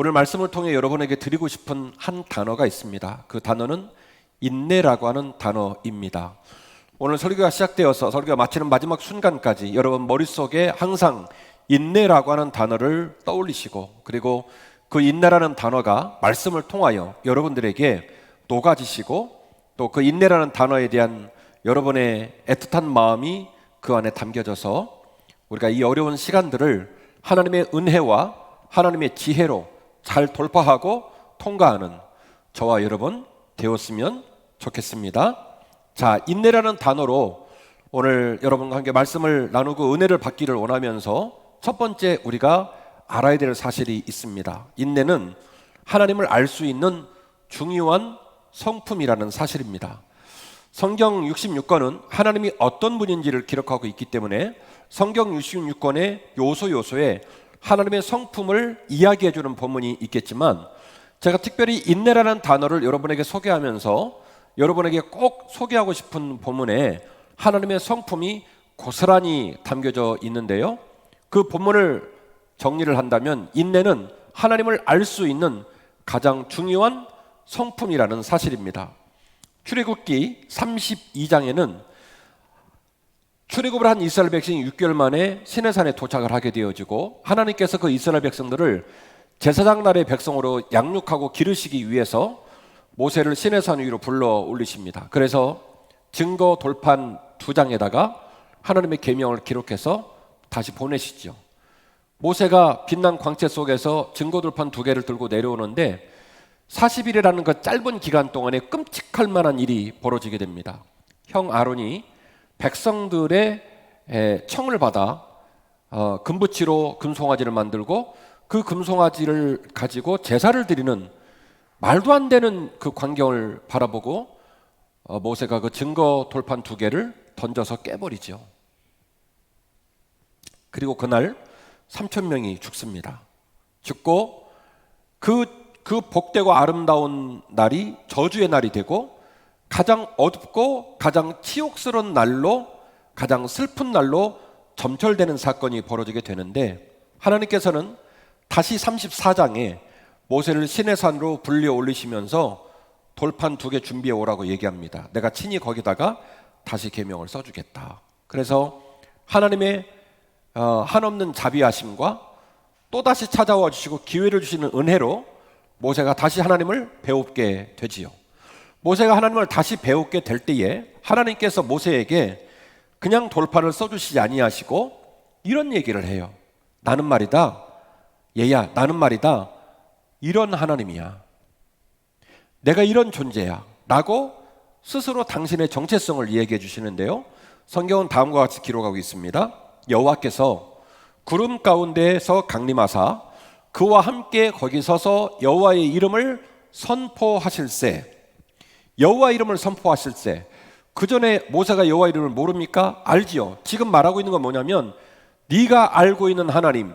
오늘 말씀을 통해 여러분에게 드리고 싶은 한 단어가 있습니다. 그 단어는 인내라고 하는 단어입니다. 오늘 설교가 시작되어서 설교가 마치는 마지막 순간까지 여러분 머릿속에 항상 인내라고 하는 단어를 떠올리시고 그리고 그 인내라는 단어가 말씀을 통하여 여러분들에게 녹아지시고 또 그 인내라는 단어에 대한 여러분의 애틋한 마음이 그 안에 담겨져서 우리가 이 어려운 시간들을 하나님의 은혜와 하나님의 지혜로 잘 돌파하고 통과하는 저와 여러분 되었으면 좋겠습니다. 자, 인내라는 단어로 오늘 여러분과 함께 말씀을 나누고 은혜를 받기를 원하면서 첫 번째 우리가 알아야 될 사실이 있습니다. 인내는 하나님을 알 수 있는 중요한 성품이라는 사실입니다. 성경 66권은 하나님이 어떤 분인지를 기록하고 있기 때문에 성경 66권의 요소 요소에 하나님의 성품을 이야기해 주는 본문이 있겠지만 제가 특별히 인내라는 단어를 여러분에게 소개하면서 여러분에게 꼭 소개하고 싶은 본문에 하나님의 성품이 고스란히 담겨져 있는데요. 그 본문을 정리를 한다면 인내는 하나님을 알 수 있는 가장 중요한 성품이라는 사실입니다. 출애굽기 32장에는 출애굽을 한 이스라엘 백성이 6개월 만에 시내산에 도착을 하게 되어지고 하나님께서 그 이스라엘 백성들을 제사장 날의 백성으로 양육하고 기르시기 위해서 모세를 시내산 위로 불러 올리십니다. 그래서 증거 돌판 두 장에다가 하나님의 계명을 기록해서 다시 보내시죠. 모세가 빛난 광채 속에서 증거 돌판 두 개를 들고 내려오는데 40일이라는 그 짧은 기간 동안에 끔찍할 만한 일이 벌어지게 됩니다. 형 아론이 백성들의 에, 청을 받아 어, 금붙이로 금송아지를 만들고 그 금송아지를 가지고 제사를 드리는 말도 안 되는 그 광경을 바라보고 어, 모세가 그 증거 돌판 두 개를 던져서 깨버리죠. 그리고 그날 3천 명이 죽습니다. 죽고 그, 그 복되고 아름다운 날이 저주의 날이 되고 가장 어둡고 가장 치욕스러운 날로 가장 슬픈 날로 점철되는 사건이 벌어지게 되는데 하나님께서는 다시 34장에 모세를 시내산으로 불려 올리시면서 돌판 두 개 준비해 오라고 얘기합니다. 내가 친히 거기다가 다시 계명을 써주겠다. 그래서 하나님의 어, 한없는 자비하심과 또 다시 찾아와 주시고 기회를 주시는 은혜로 모세가 다시 하나님을 배웁게 되지요. 모세가 하나님을 다시 배우게 될 때에 하나님께서 모세에게 그냥 돌판을 써주시지 아니하시고 이런 얘기를 해요. 나는 말이다. 얘야, 나는 말이다. 이런 하나님이야. 내가 이런 존재야. 라고 스스로 당신의 정체성을 이야기해 주시는데요. 성경은 다음과 같이 기록하고 있습니다. 여호와께서 구름 가운데에서 강림하사 그와 함께 거기 서서 여호와의 이름을 선포하실세 여호와 이름을 선포하실세 그 전에 모세가 여호와 이름을 모릅니까? 알지요. 지금 말하고 있는 건 뭐냐면 네가 알고 있는 하나님,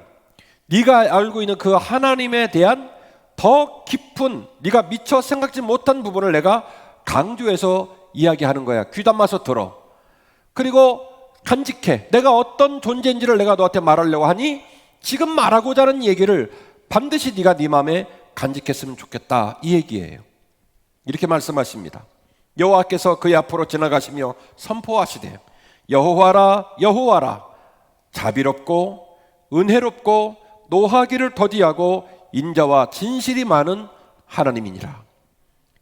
네가 알고 있는 그 하나님에 대한 더 깊은 네가 미처 생각지 못한 부분을 내가 강조해서 이야기하는 거야. 귀담아서 들어. 그리고 간직해. 내가 어떤 존재인지를 내가 너한테 말하려고 하니 지금 말하고자 하는 얘기를 반드시 네가 네 마음에 간직했으면 좋겠다. 이 얘기예요. 이렇게 말씀하십니다. 여호와께서 그의 앞으로 지나가시며 선포하시되 여호와라 여호와라 자비롭고 은혜롭고 노하기를 더디하고 인자와 진실이 많은 하나님이니라.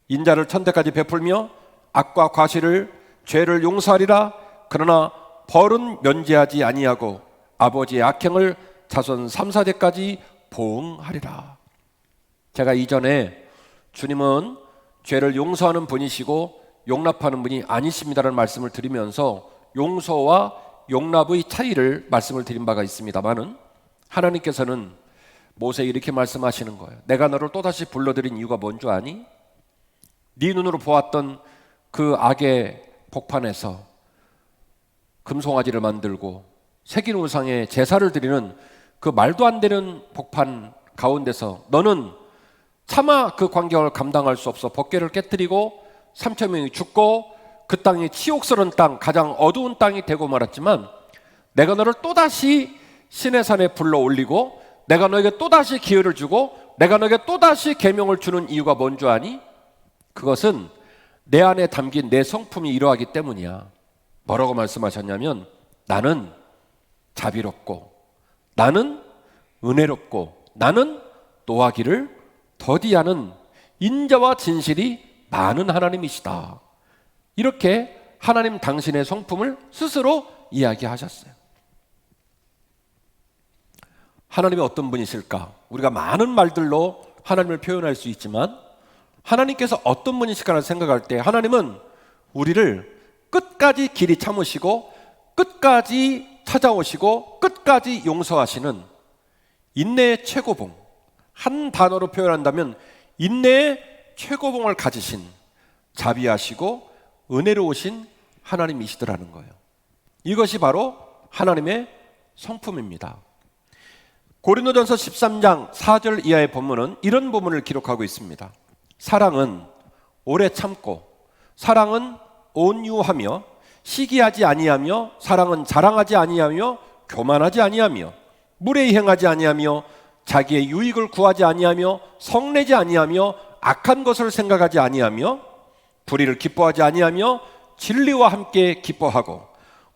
인자를 천대까지 베풀며 악과 과실을 죄를 용서하리라. 그러나 벌은 면제하지 아니하고 아버지의 악행을 자손 3, 4대까지 보응하리라. 제가 이전에 주님은 죄를 용서하는 분이시고 용납하는 분이 아니십니다라는 말씀을 드리면서 용서와 용납의 차이를 말씀을 드린 바가 있습니다만은 하나님께서는 모세 이렇게 말씀하시는 거예요. 내가 너를 또다시 불러들인 이유가 뭔 줄 아니? 네 눈으로 보았던 그 악의 복판에서 금송아지를 만들고 새긴 우상에 제사를 드리는 그 말도 안 되는 복판 가운데서 너는 차마 그 광경을 감당할 수 없어 법궤를 깨뜨리고 3천 명이 죽고 그 땅이 치욕스러운 땅, 가장 어두운 땅이 되고 말았지만 내가 너를 또다시 신의 산에 불러 올리고 내가 너에게 또다시 기회를 주고 내가 너에게 또다시 계명을 주는 이유가 뭔 줄 아니? 그것은 내 안에 담긴 내 성품이 이러하기 때문이야. 뭐라고 말씀하셨냐면 나는 자비롭고 나는 은혜롭고 나는 노하기를 더디하는 인자와 진실이 많은 하나님이시다. 이렇게 하나님 당신의 성품을 스스로 이야기하셨어요. 하나님이 어떤 분이실까? 우리가 많은 말들로 하나님을 표현할 수 있지만 하나님께서 어떤 분이실까를 생각할 때 하나님은 우리를 끝까지 길이 참으시고 끝까지 찾아오시고 끝까지 용서하시는 인내의 최고봉 한 단어로 표현한다면 인내의 최고봉을 가지신 자비하시고 은혜로우신 하나님이시더라는 거예요. 이것이 바로 하나님의 성품입니다. 고린도전서 13장 4절 이하의 본문은 이런 부분을 기록하고 있습니다. 사랑은 오래 참고 사랑은 온유하며 시기하지 아니하며 사랑은 자랑하지 아니하며 교만하지 아니하며 물에 행하지 아니하며 자기의 유익을 구하지 아니하며 성내지 아니하며 악한 것을 생각하지 아니하며 불의를 기뻐하지 아니하며 진리와 함께 기뻐하고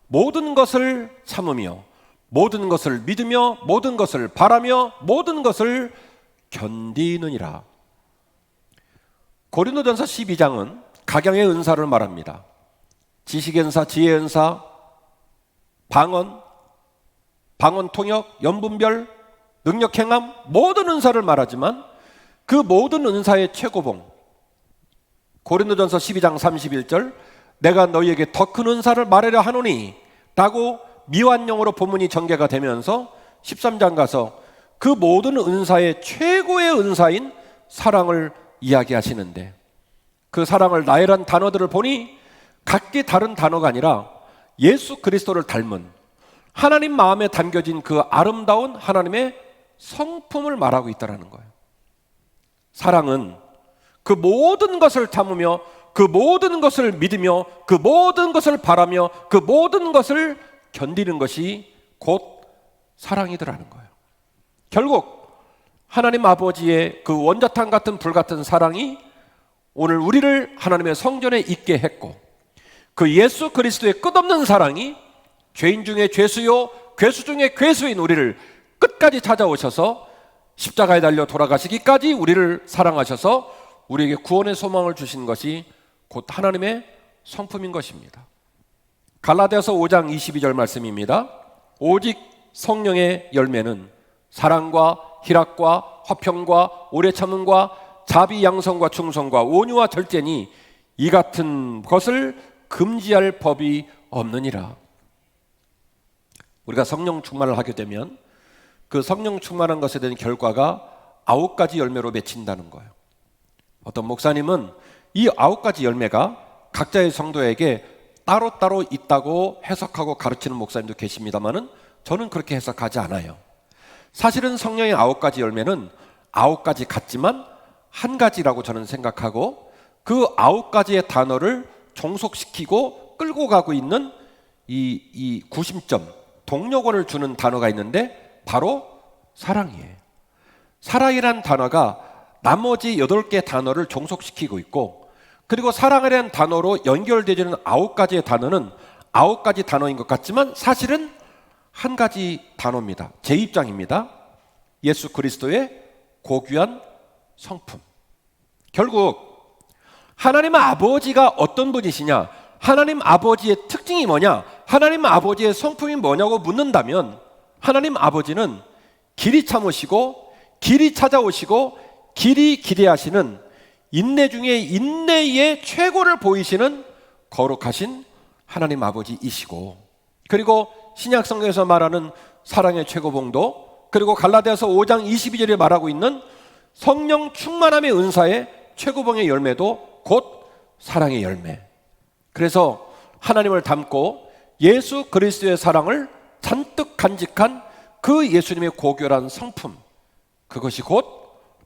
모든 것을 참으며 모든 것을 믿으며 모든 것을 바라며 모든 것을 견디느니라. 고린도전서 12장은 각양의 은사를 말합니다. 지식의 은사, 지혜의 은사, 방언, 방언 통역, 연분별, 능력 행함 모든 은사를 말하지만 그 모든 은사의 최고봉. 고린도전서 12장 31절 내가 너희에게 더 큰 은사를 말하려 하노니 라고 미완용어로 본문이 전개가 되면서 13장 가서 그 모든 은사의 최고의 은사인 사랑을 이야기하시는데 그 사랑을 나열한 단어들을 보니 각기 다른 단어가 아니라 예수 그리스도를 닮은 하나님 마음에 담겨진 그 아름다운 하나님의 성품을 말하고 있다는 거예요. 사랑은 그 모든 것을 참으며 그 모든 것을 믿으며 그 모든 것을 바라며 그 모든 것을 견디는 것이 곧 사랑이더라는 거예요. 결국 하나님 아버지의 그 원자탄 같은 불 같은 사랑이 오늘 우리를 하나님의 성전에 있게 했고 그 예수 그리스도의 끝없는 사랑이 죄인 중에 죄수요 괴수 중에 괴수인 우리를 끝까지 찾아오셔서 십자가에 달려 돌아가시기까지 우리를 사랑하셔서 우리에게 구원의 소망을 주신 것이 곧 하나님의 성품인 것입니다. 갈라디아서 5장 22절 말씀입니다. 오직 성령의 열매는 사랑과 희락과 화평과 오래 참음과 자비 양성과 충성과 온유와 절제니 이 같은 것을 금지할 법이 없느니라. 우리가 성령 충만을 하게 되면 그 성령 충만한 것에 대한 결과가 아홉 가지 열매로 맺힌다는 거예요. 어떤 목사님은 이 아홉 가지 열매가 각자의 성도에게 따로따로 있다고 해석하고 가르치는 목사님도 계십니다만은 저는 그렇게 해석하지 않아요. 사실은 성령의 아홉 가지 열매는 아홉 가지 같지만 한 가지라고 저는 생각하고 그 아홉 가지의 단어를 종속시키고 끌고 가고 있는 이, 이 구심점, 동력원을 주는 단어가 있는데 바로 사랑이에요. 사랑이란 단어가 나머지 여덟 개 단어를 종속시키고 있고 그리고 사랑이라는 단어로 연결되지는 아홉 가지의 단어는 아홉 가지 단어인 것 같지만 사실은 한 가지 단어입니다. 제 입장입니다. 예수 그리스도의 고귀한 성품. 결국 하나님 아버지가 어떤 분이시냐? 하나님 아버지의 특징이 뭐냐? 하나님 아버지의 성품이 뭐냐고 묻는다면 하나님 아버지는 길이 참으시고 길이 찾아오시고 길이 기대하시는 인내 중에 인내의 최고를 보이시는 거룩하신 하나님 아버지이시고 그리고 신약 성경에서 말하는 사랑의 최고봉도 그리고 갈라디아서 5장 22절에 말하고 있는 성령 충만함의 은사의 최고봉의 열매도 곧 사랑의 열매. 그래서 하나님을 닮고 예수 그리스도의 사랑을 잔뜩 간직한 그 예수님의 고결한 성품. 그것이 곧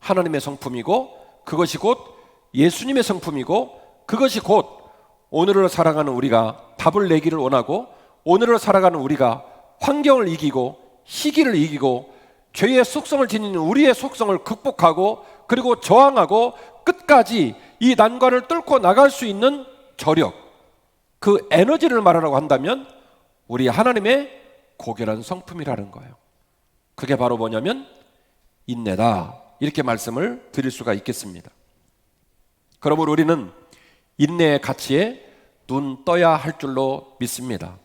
하나님의 성품이고 그것이 곧 예수님의 성품이고 그것이 곧 오늘을 살아가는 우리가 답을 내기를 원하고 오늘을 살아가는 우리가 환경을 이기고 시기를 이기고 죄의 속성을 지닌 우리의 속성을 극복하고 그리고 저항하고 끝까지 이 난관을 뚫고 나갈 수 있는 저력, 그 에너지를 말하라고 한다면 우리 하나님의 고결한 성품이라는 거예요. 그게 바로 뭐냐면 인내다. 이렇게 말씀을 드릴 수가 있겠습니다. 그러므로 우리는 인내의 가치에 눈 떠야 할 줄로 믿습니다.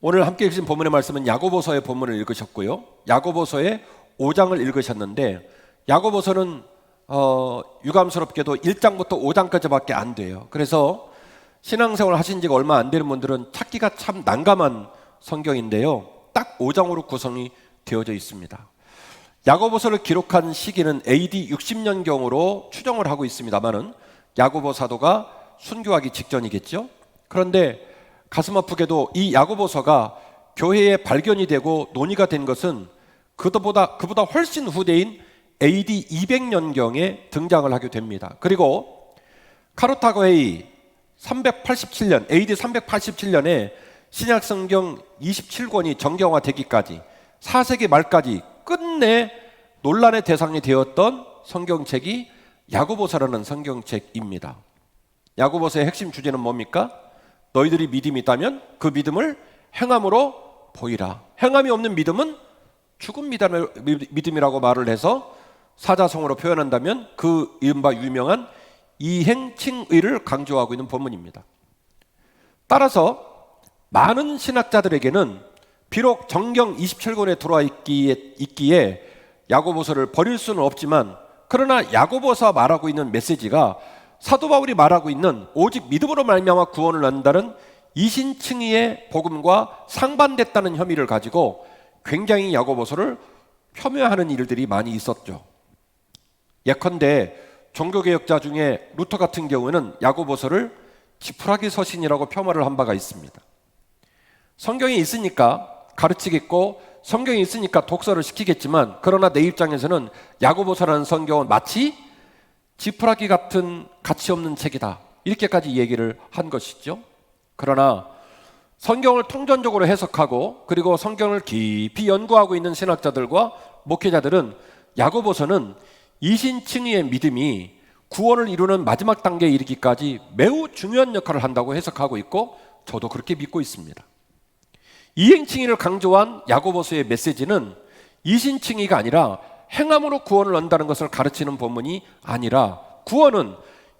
오늘 함께 읽으신 본문의 말씀은 야고보서의 본문을 읽으셨고요. 야고보서의 5장을 읽으셨는데 야고보서는 어, 유감스럽게도 1장부터 5장까지밖에 안 돼요. 그래서 신앙생활 하신 지가 얼마 안 되는 분들은 찾기가 참 난감한 성경인데요. 딱 5장으로 구성이 되어져 있습니다. 야고보서를 기록한 시기는 AD 60년경으로 추정을 하고 있습니다만은 야고보 사도가 순교하기 직전이겠죠. 그런데 가슴 아프게도 이 야고보서가 교회에 발견이 되고 논의가 된 것은 그보다 그보다 훨씬 후대인 AD 200년경에 등장을 하게 됩니다. 그리고 카르타고 회의 387년 AD 387년에 신약 성경 27권이 정경화되기까지 4세기 말까지 끝내 논란의 대상이 되었던 성경책이 야고보서라는 성경책입니다. 야고보서의 핵심 주제는 뭡니까? 너희들이 믿음이 있다면 그 믿음을 행함으로 보이라. 행함이 없는 믿음은 죽은 믿음이라고 말을 해서 사자성어로 표현한다면 그 이른바 유명한 이행칭의를 강조하고 있는 본문입니다. 따라서 많은 신학자들에게는 비록 정경 27권에 들어와 있기에, 있기에 야고보서를 버릴 수는 없지만 그러나 야고보서 말하고 있는 메시지가 사도 바울이 말하고 있는 오직 믿음으로 말미암아 구원을 얻는다는 이신칭의의 복음과 상반됐다는 혐의를 가지고 굉장히 야고보서를 폄훼하는 일들이 많이 있었죠. 예컨대 종교개혁자 중에 루터 같은 경우는 야고보서를 지푸라기 서신이라고 폄하를 한 바가 있습니다. 성경이 있으니까 가르치겠고 성경이 있으니까 독서를 시키겠지만 그러나 내 입장에서는 야고보서라는 성경은 마치 지푸라기 같은 가치 없는 책이다. 이렇게까지 얘기를 한 것이죠. 그러나 성경을 통전적으로 해석하고 그리고 성경을 깊이 연구하고 있는 신학자들과 목회자들은 야고보서는 이신칭의의 믿음이 구원을 이루는 마지막 단계에 이르기까지 매우 중요한 역할을 한다고 해석하고 있고 저도 그렇게 믿고 있습니다. 이행칭의를 강조한 야고보서의 메시지는 이신칭의가 아니라 행함으로 구원을 얻는다는 것을 가르치는 본문이 아니라 구원은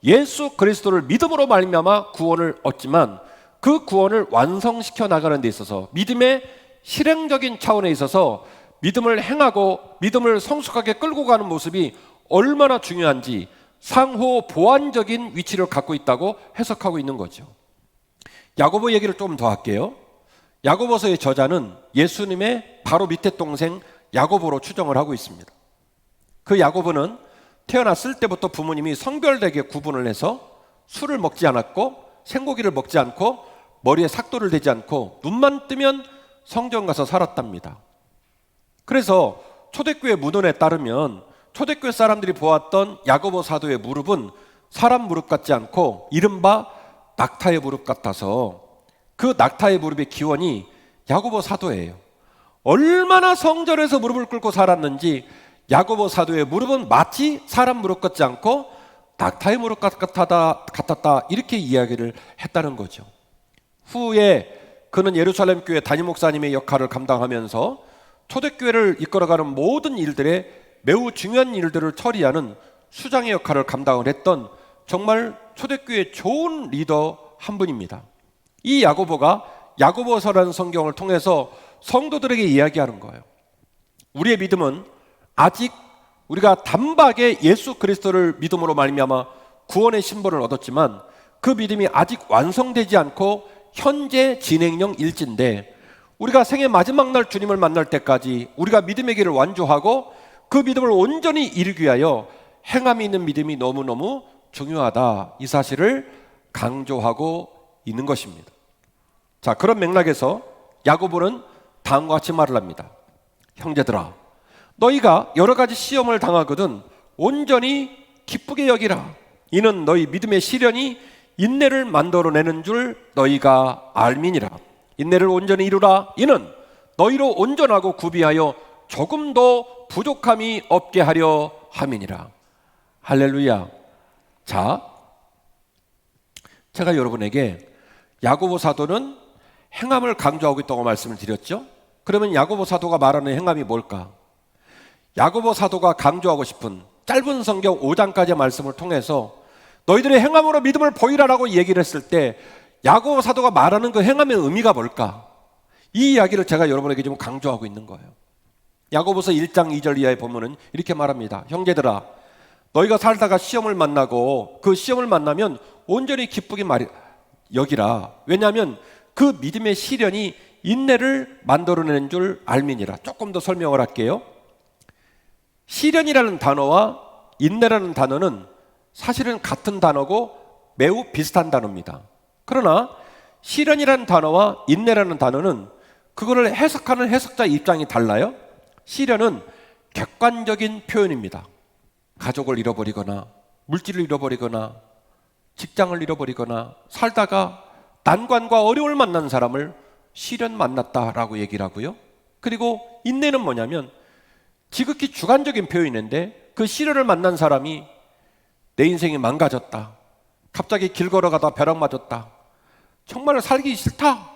예수 그리스도를 믿음으로 말미암아 구원을 얻지만 그 구원을 완성시켜 나가는 데 있어서 믿음의 실행적인 차원에 있어서 믿음을 행하고 믿음을 성숙하게 끌고 가는 모습이 얼마나 중요한지 상호 보완적인 위치를 갖고 있다고 해석하고 있는 거죠. 야고보 얘기를 좀더 할게요. 야고보서의 저자는 예수님의 바로 밑에 동생 야고보로 추정을 하고 있습니다. 그 야고보는 태어났을 때부터 부모님이 성별되게 구분을 해서 술을 먹지 않았고 생고기를 먹지 않고 머리에 삭도를 대지 않고 눈만 뜨면 성전 가서 살았답니다. 그래서 초대교회 문헌에 따르면 초대교회 사람들이 보았던 야고보 사도의 무릎은 사람 무릎 같지 않고 이른바 낙타의 무릎 같아서 그 낙타의 무릎의 기원이 야고보 사도예요. 얼마나 성전에서 무릎을 꿇고 살았는지 야고보 사도의 무릎은 마치 사람 무릎 같지 않고 낙타의 무릎 같았다, 같았다 이렇게 이야기를 했다는 거죠. 후에 그는 예루살렘 교회 담임 목사님의 역할을 감당하면서 초대교회를 이끌어가는 모든 일들에 매우 중요한 일들을 처리하는 수장의 역할을 감당을 했던 정말 초대교회 좋은 리더 한 분입니다. 이 야고보가 야고보서라는 성경을 통해서 성도들에게 이야기하는 거예요. 우리의 믿음은 아직 우리가 단박에 예수 그리스도를 믿음으로 말미암아 구원의 신분을 얻었지만 그 믿음이 아직 완성되지 않고 현재 진행형 일진데 우리가 생의 마지막 날 주님을 만날 때까지 우리가 믿음의 길을 완주하고 그 믿음을 온전히 이루기 위하여 행함이 있는 믿음이 너무너무 중요하다. 이 사실을 강조하고 있는 것입니다. 자, 그런 맥락에서 야고보는 다음과 같이 말을 합니다. 형제들아, 너희가 여러 가지 시험을 당하거든 온전히 기쁘게 여기라. 이는 너희 믿음의 시련이 인내를 만들어내는 줄 너희가 알미니라. 인내를 온전히 이루라. 이는 너희로 온전하고 구비하여 조금도 부족함이 없게 하려 함이니라. 할렐루야. 자, 제가 여러분에게 야고보 사도는 행함을 강조하고 있다고 말씀을 드렸죠. 그러면 야고보 사도가 말하는 행함이 뭘까? 야고보 사도가 강조하고 싶은 짧은 성경 5장까지의 말씀을 통해서 너희들의 행함으로 믿음을 보이라라고 얘기를 했을 때 야고보 사도가 말하는 그 행함의 의미가 뭘까? 이 이야기를 제가 여러분에게 좀 강조하고 있는 거예요. 야고보서 1장 2절 이하에 보면은 이렇게 말합니다. 형제들아 너희가 살다가 시험을 만나고 그 시험을 만나면 온전히 기쁘게 말이 여기라. 왜냐하면 그 믿음의 시련이 인내를 만들어내는 줄 알미니라. 조금 더 설명을 할게요. 시련이라는 단어와 인내라는 단어는 사실은 같은 단어고 매우 비슷한 단어입니다. 그러나 시련이라는 단어와 인내라는 단어는 그거를 해석하는 해석자 입장이 달라요. 시련은 객관적인 표현입니다. 가족을 잃어버리거나 물질을 잃어버리거나 직장을 잃어버리거나 살다가 난관과 어려움을 만난 사람을 시련 만났다라고 얘기를 하고요. 그리고 인내는 뭐냐면 지극히 주관적인 표현인데 그 시련을 만난 사람이 내 인생이 망가졌다. 갑자기 길 걸어가다 벼락 맞았다. 정말 살기 싫다.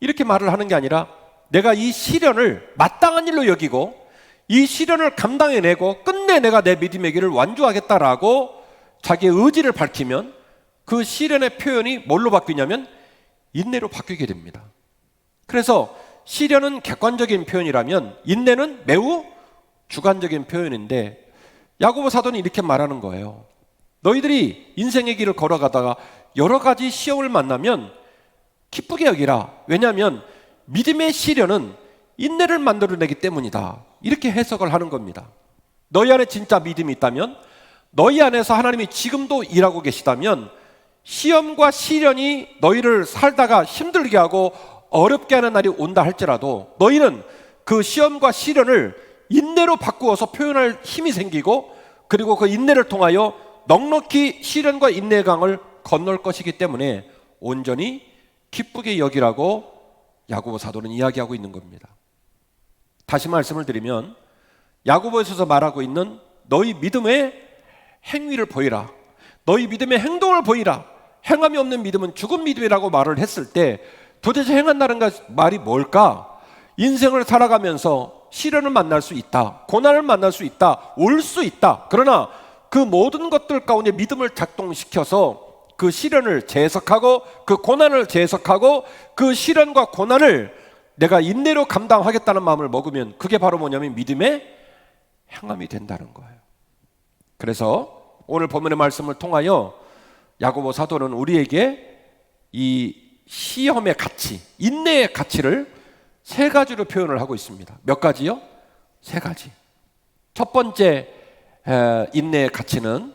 이렇게 말을 하는 게 아니라 내가 이 시련을 마땅한 일로 여기고 이 시련을 감당해내고 끝내 내가 내 믿음의 길을 완주하겠다라고 자기의 의지를 밝히면 그 시련의 표현이 뭘로 바뀌냐면 인내로 바뀌게 됩니다. 그래서 시련은 객관적인 표현이라면 인내는 매우 주관적인 표현인데 야고보 사도는 이렇게 말하는 거예요. 너희들이 인생의 길을 걸어가다가 여러 가지 시험을 만나면 기쁘게 여기라. 왜냐하면 믿음의 시련은 인내를 만들어내기 때문이다. 이렇게 해석을 하는 겁니다. 너희 안에 진짜 믿음이 있다면 너희 안에서 하나님이 지금도 일하고 계시다면 시험과 시련이 너희를 살다가 힘들게 하고 어렵게 하는 날이 온다 할지라도 너희는 그 시험과 시련을 인내로 바꾸어서 표현할 힘이 생기고 그리고 그 인내를 통하여 넉넉히 시련과 인내의 강을 건널 것이기 때문에 온전히 기쁘게 여기라고 야고보 사도는 이야기하고 있는 겁니다. 다시 말씀을 드리면 야고보에서 말하고 있는 너희 믿음의 행위를 보이라. 너희 믿음의 행동을 보이라. 행함이 없는 믿음은 죽은 믿음이라고 말을 했을 때 도대체 행한다는 말이 뭘까? 인생을 살아가면서 시련을 만날 수 있다. 고난을 만날 수 있다. 올 수 있다. 그러나 그 모든 것들 가운데 믿음을 작동시켜서 그 시련을 재해석하고 그 고난을 재해석하고 그 시련과 고난을 내가 인내로 감당하겠다는 마음을 먹으면 그게 바로 뭐냐면 믿음의 행함이 된다는 거예요. 그래서 오늘 본문의 말씀을 통하여 야고보 사도는 우리에게 이 시험의 가치, 인내의 가치를 세 가지로 표현을 하고 있습니다. 몇 가지요? 세 가지. 첫 번째 인내의 가치는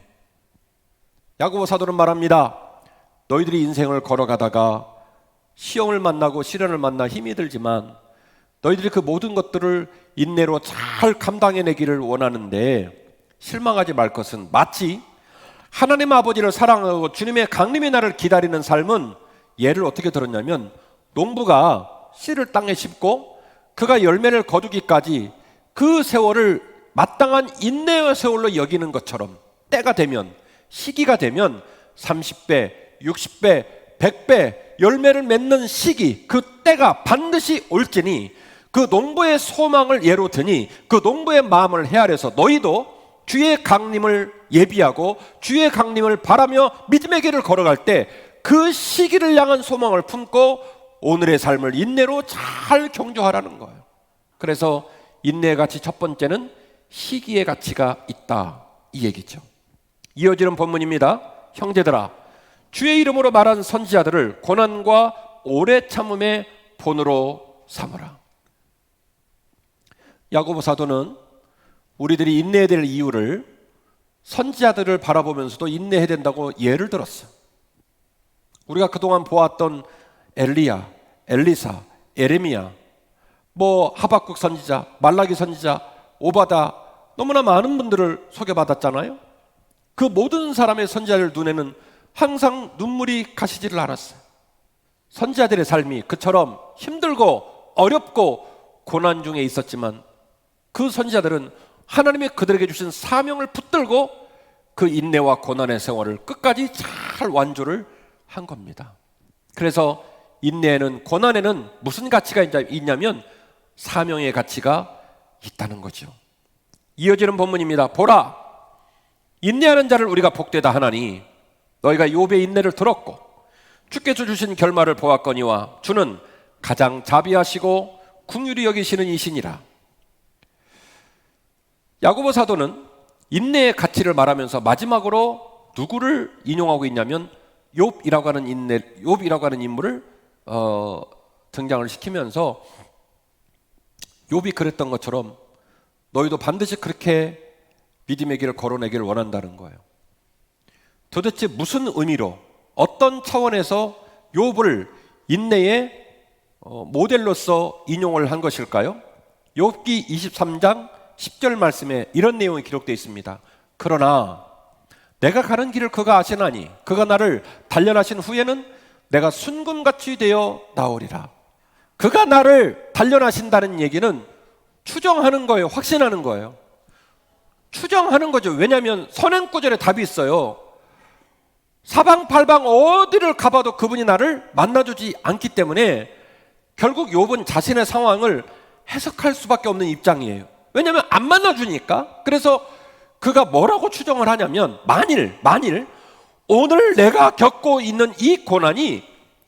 야고보 사도는 말합니다. 너희들이 인생을 걸어가다가 시험을 만나고 시련을 만나 힘이 들지만 너희들이 그 모든 것들을 인내로 잘 감당해내기를 원하는데 실망하지 말 것은 마치 하나님 아버지를 사랑하고 주님의 강림의 날을 기다리는 삶은 예를 어떻게 들었냐면 농부가 씨를 땅에 심고 그가 열매를 거두기까지 그 세월을 마땅한 인내의 세월로 여기는 것처럼 때가 되면 시기가 되면 30배, 60배, 100배 열매를 맺는 시기 그 때가 반드시 올지니 그 농부의 소망을 예로 드니 그 농부의 마음을 헤아려서 너희도 주의 강림을 예비하고 주의 강림을 바라며 믿음의 길을 걸어갈 때 그 시기를 향한 소망을 품고 오늘의 삶을 인내로 잘 경주하라는 거예요. 그래서 인내의 가치 첫 번째는 시기의 가치가 있다 이 얘기죠. 이어지는 본문입니다. 형제들아 주의 이름으로 말한 선지자들을 고난과 오래 참음의 본으로 삼으라. 야고보 사도는 우리들이 인내해야 될 이유를 선지자들을 바라보면서도 인내해야 된다고 예를 들었어. 우리가 그동안 보았던 엘리야, 엘리사, 에레미야, 뭐 하박국 선지자, 말라기 선지자, 오바다 너무나 많은 분들을 소개받았잖아요. 그 모든 사람의 선지자들 눈에는 항상 눈물이 가시지를 않았어요. 선지자들의 삶이 그처럼 힘들고 어렵고 고난 중에 있었지만 그 선지자들은 하나님의 그들에게 주신 사명을 붙들고 그 인내와 고난의 생활을 끝까지 잘 완주를 한 겁니다. 그래서 인내에는 고난에는 무슨 가치가 있냐면 사명의 가치가 있다는 거죠. 이어지는 본문입니다. 보라, 인내하는 자를 우리가 복되다 하나니 너희가 욥의 인내를 들었고 주께서 주신 결말을 보았거니와 주는 가장 자비하시고 궁휼히 여기시는 이신이라. 야고보 사도는 인내의 가치를 말하면서 마지막으로 누구를 인용하고 있냐면 욥이라고 하는 인내 욥이라고 하는 인물을 어, 등장을 시키면서 욥이 그랬던 것처럼 너희도 반드시 그렇게 믿음의 길을 걸어내기를 원한다는 거예요. 도대체 무슨 의미로 어떤 차원에서 욥을 인내의 어, 모델로서 인용을 한 것일까요? 욥기 23장 10절 말씀에 이런 내용이 기록되어 있습니다. 그러나 내가 가는 길을 그가 아시나니 그가 나를 단련하신 후에는 내가 순금같이 되어 나오리라. 그가 나를 단련하신다는 얘기는 추정하는 거예요. 확신하는 거예요. 추정하는 거죠. 왜냐하면 선행구절에 답이 있어요. 사방팔방 어디를 가봐도 그분이 나를 만나주지 않기 때문에 결국 욥은 자신의 상황을 해석할 수밖에 없는 입장이에요. 왜냐하면 안 만나주니까. 그래서 그가 뭐라고 추정을 하냐면 만일 만일 오늘 내가 겪고 있는 이 고난이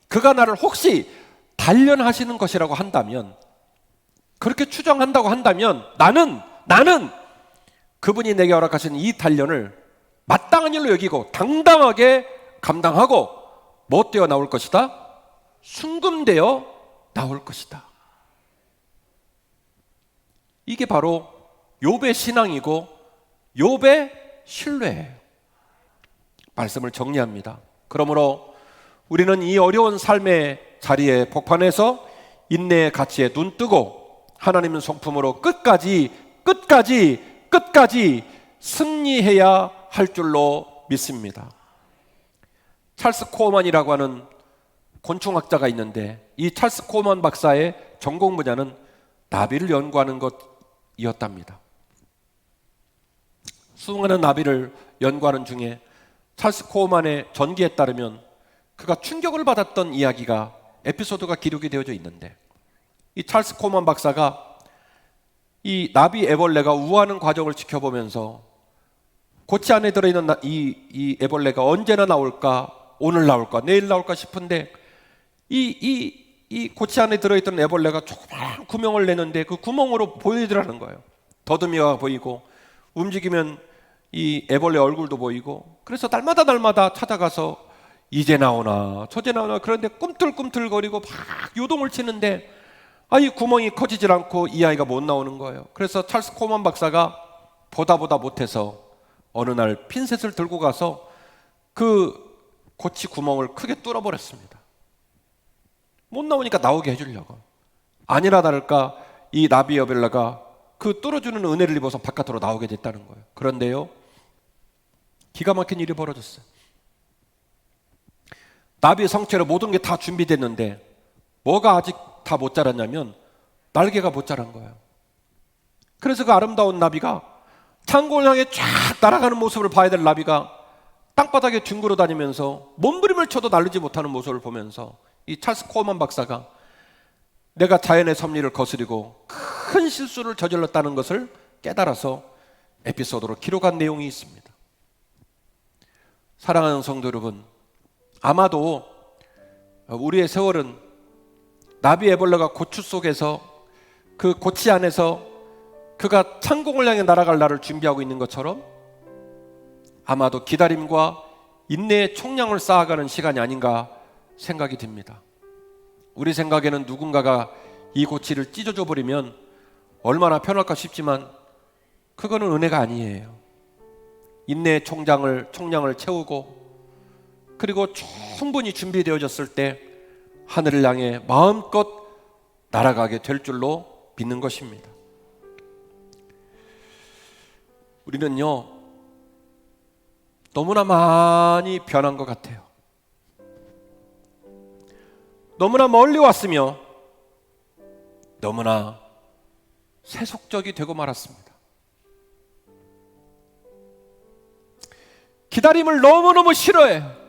그가 나를 혹시 단련하시는 것이라고 한다면 그렇게 추정한다고 한다면 나는 나는 그분이 내게 허락하신 이 단련을 마땅한 일로 여기고 당당하게 감당하고 뭐 되어 나올 것이다? 순금되어 나올 것이다. 이게 바로 욥의 신앙이고 욥의 신뢰예요. 말씀을 정리합니다. 그러므로 우리는 이 어려운 삶의 자리에 복판에서 인내의 가치에 눈 뜨고 하나님의 성품으로 끝까지 끝까지 끝까지 승리해야 할 줄로 믿습니다. 찰스 코어만이라고 하는 곤충학자가 있는데 이 찰스 코어만 박사의 전공 분야는 나비를 연구하는 것이었답니다. 수많은 나비를 연구하는 중에 찰스 코어만의 전기에 따르면 그가 충격을 받았던 이야기가 에피소드가 기록이 되어져 있는데 이 찰스 코만 박사가 이 나비 애벌레가 우하는 과정을 지켜보면서 고치 안에 들어있는 이, 이 애벌레가 언제나 나올까 오늘 나올까 내일 나올까 싶은데 이, 이, 이 고치 안에 들어있던 애벌레가 조그만 구멍을 내는데 그 구멍으로 보이더라는 거예요. 더듬이가 보이고 움직이면 이 애벌레 얼굴도 보이고 그래서 날마다 날마다 찾아가서 이제 나오나 저제 나오나 그런데 꿈틀꿈틀거리고 막 요동을 치는데 아, 이 구멍이 커지질 않고 이 아이가 못 나오는 거예요. 그래서 찰스 코만 박사가 보다 보다 못해서 어느 날 핀셋을 들고 가서 그 고치 구멍을 크게 뚫어버렸습니다. 못 나오니까 나오게 해주려고. 아니라 다를까 이 나비 여벨라가 그 뚫어주는 은혜를 입어서 바깥으로 나오게 됐다는 거예요. 그런데요, 기가 막힌 일이 벌어졌어요. 나비 성체로 모든 게 다 준비됐는데 뭐가 아직 다 못 자랐냐면 날개가 못 자란 거예요. 그래서 그 아름다운 나비가 창고를 향해 쫙 날아가는 모습을 봐야 될 나비가 땅바닥에 뒹굴어 다니면서 몸부림을 쳐도 날리지 못하는 모습을 보면서 이 찰스 코어만 박사가 내가 자연의 섭리를 거스리고 큰 실수를 저질렀다는 것을 깨달아서 에피소드로 기록한 내용이 있습니다. 사랑하는 성도 여러분, 아마도 우리의 세월은 나비 에벌레가 고추 속에서 그 고치 안에서 그가 창공을 향해 날아갈 날을 준비하고 있는 것처럼 아마도 기다림과 인내의 총량을 쌓아가는 시간이 아닌가 생각이 듭니다. 우리 생각에는 누군가가 이 고치를 찢어져 버리면 얼마나 편할까 싶지만 그거는 은혜가 아니에요. 인내의 총장을 총량을 채우고 그리고 충분히 준비되어졌을 때 하늘을 향해 마음껏 날아가게 될 줄로 믿는 것입니다. 우리는요 너무나 많이 변한 것 같아요. 너무나 멀리 왔으며 너무나 세속적이 되고 말았습니다. 기다림을 너무너무 싫어해요.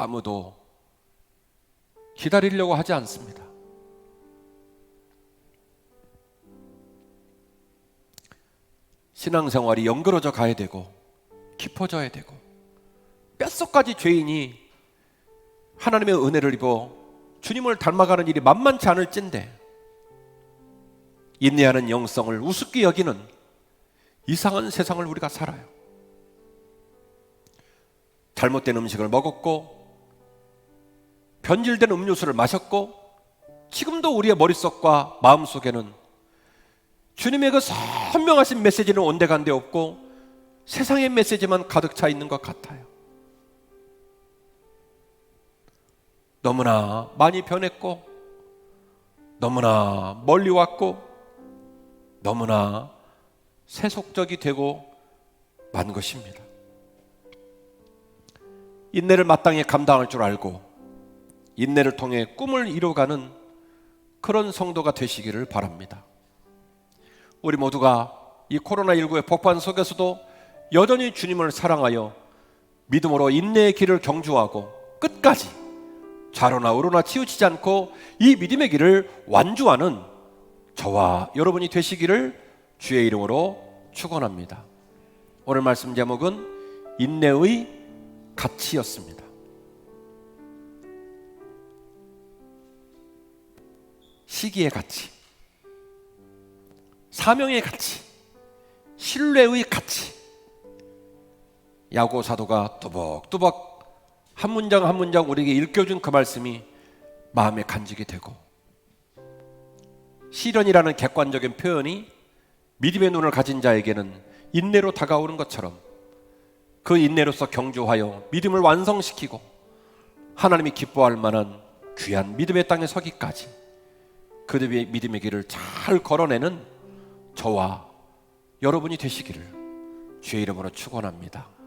아무도 기다리려고 하지 않습니다. 신앙생활이 연그러져 가야 되고 깊어져야 되고 뼛속까지 죄인이 하나님의 은혜를 입어 주님을 닮아가는 일이 만만치 않을 찐데 인내하는 영성을 우습게 여기는 이상한 세상을 우리가 살아요. 잘못된 음식을 먹었고 변질된 음료수를 마셨고 지금도 우리의 머릿속과 마음속에는 주님의 그 선명하신 메시지는 온데간데 없고 세상의 메시지만 가득 차 있는 것 같아요. 너무나 많이 변했고 너무나 멀리 왔고 너무나 세속적이 되고 만 것입니다. 인내를 마땅히 감당할 줄 알고 인내를 통해 꿈을 이루어가는 그런 성도가 되시기를 바랍니다. 우리 모두가 이 코로나19의 폭발 속에서도 여전히 주님을 사랑하여 믿음으로 인내의 길을 경주하고 끝까지 좌로나 우로나 치우치지 않고 이 믿음의 길을 완주하는 저와 여러분이 되시기를 주의 이름으로 축원합니다. 오늘 말씀 제목은 인내의 가치였습니다. 시기의 가치, 사명의 가치, 신뢰의 가치. 야고 사도가 또박또박 한 문장 한 문장 우리에게 읽혀준 그 말씀이 마음에 간직이 되고 시련이라는 객관적인 표현이 믿음의 눈을 가진 자에게는 인내로 다가오는 것처럼 그 인내로서 경주하여 믿음을 완성시키고 하나님이 기뻐할 만한 귀한 믿음의 땅에 서기까지 그들의 믿음의 길을 잘 걸어내는 저와 여러분이 되시기를 주의 이름으로 축원합니다.